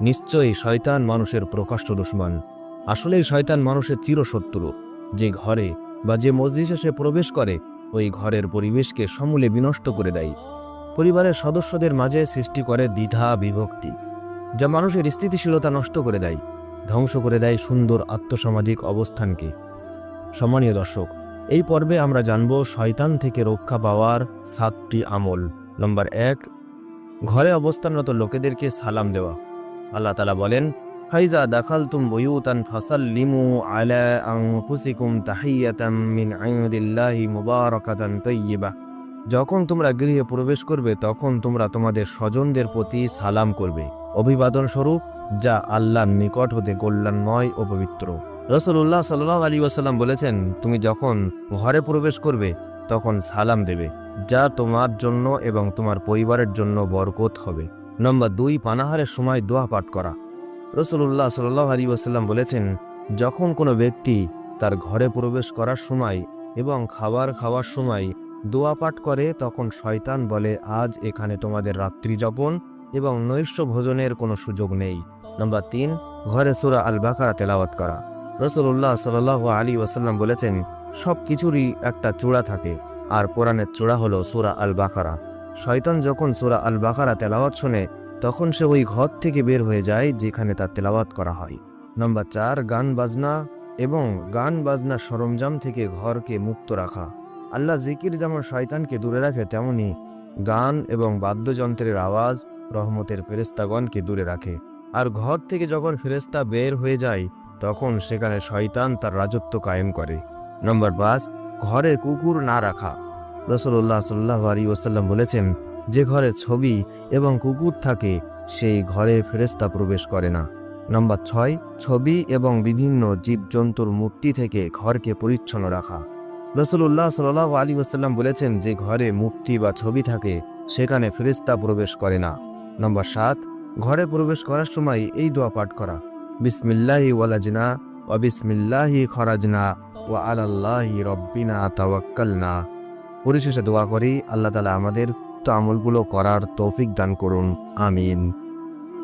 নিশ্চয়ই শয়তান মানুষের প্রকাশ্য দুশ্মন। আসলেই শয়তান মানুষের চিরশত্রু। যে ঘরে বা যে মসজিদে সে প্রবেশ করে, ওই ঘরের পরিবেশকে সমূলে বিনষ্ট করে দেয়। পরিবারের সদস্যদের মাঝে সৃষ্টি করে দ্বিধা বিভক্তি, যা মানুষের স্থিতিশীলতা নষ্ট করে দেয়, ধ্বংস করে দেয় সুন্দর আত্মসামাজিক অবস্থানকে। সম্মানীয় দর্শক এই পর্বে আমরা জানব শয়তান থেকে রক্ষা পাওয়ার সাতটি আমল। নম্বর এক, ঘরে অবস্থানরত লোকেদেরকে সালাম দেওয়া। আল্লাহ তালা বলেন, ফাইজা দাখাল তুম বয়ুতান ফসল লিমু আলা আংফুসিকুম তাহিয়াতাম মিন আইদিল্লাহি মুবারাকাতান তৈয়িবা যখন তোমরা গৃহে প্রবেশ করবে, তখন তোমরা তোমাদের স্বজনদের প্রতি সালাম করবে। অভিবাদন স্বরূপ যা আল্লাহর নিকট হতে কল্যাণময় ও পবিত্র। রসুল্লাহ সাল্লাহ আলী ওয়াসাল্লাম বলেছেন, তুমি যখন ঘরে প্রবেশ করবে, তখন সালাম দেবে। যা তোমার জন্য এবং তোমার পরিবারের জন্য বরকত হবে। নম্বর দুই, পানাহারের সময় দোয়া পাঠ করা। রসুল্লাহ সাল্লাহ আলী ওয়াসাল্লাম বলেছেন, যখন কোনো ব্যক্তি তার ঘরে প্রবেশ করার সময় এবং খাবার খাওয়ার সময় দোয়া পাঠ করে, তখন শয়তান বলে, আজ এখানে তোমাদের রাত্রি যাপন এবং নৈশ্য ভোজনের কোনো সুযোগ নেই। নম্বর তিন, ঘরে সুরা আল বাকারা তেলাওয়াত করা। রসুল্লাহ সাল আলী ওয়াসাল্লাম বলেছেন সব কিছুরই একটা চূড়া থাকে, আর কোরআনের চূড়া হলো সুরা আল বাকারা শয়তান যখন সুরা আল বাকারা তেলাওয়াত শোনে, তখন সে ওই ঘর থেকে বের হয়ে যায় যেখানে তার তেলাওয়াত করা হয়। নম্বর চার, গান বাজনা এবং গান বাজনার সরঞ্জাম থেকে ঘরকে মুক্ত রাখা। আল্লাহ জিকির যেমন শয়তানকে দূরে রাখে, তেমনি গান এবং বাদ্যযন্ত্রের আওয়াজ রহমতের ফেরেস্তাগণকে দূরে রাখে। আর ঘর থেকে যখন ফেরেস্তা বের হয়ে যায় তখন সেখানে শয়তান তার রাজত্ব কায়েম করে। নম্বর পাঁচ, ঘরে কুকুর না রাখা। রসুল্লাহ সাল্লাহ আলী ওসাল্লাম বলেছেন, যে ঘরে ছবি এবং কুকুর থাকে, সেই ঘরে ফেরেস্তা প্রবেশ করে না। নম্বর ছয়, ছবি এবং বিভিন্ন জীবজন্তুর মূর্তি থেকে ঘরকে পরিচ্ছন্ন রাখা। রসুল্লাহ সাল্লাহ আলী ওসাল্লাম বলেছেন, যে ঘরে মূর্তি বা ছবি থাকে, সেখানে ফেরিস্তা প্রবেশ করে না। নম্বর সাত, ঘরে প্রবেশ করার সময় এই দোয়া পাঠ করা। বিসমিল্লাহি ওয়ালাজনা ও বিসমিল্লাহি খরাজনা ও আলাল্লাহি রব্বিনা তাওয়াক্কালনা। পরিশেষে দোয়া করি, আল্লাহ তালা আমাদের তো আমলগুলো করার তৌফিক দান করুন, আমিন।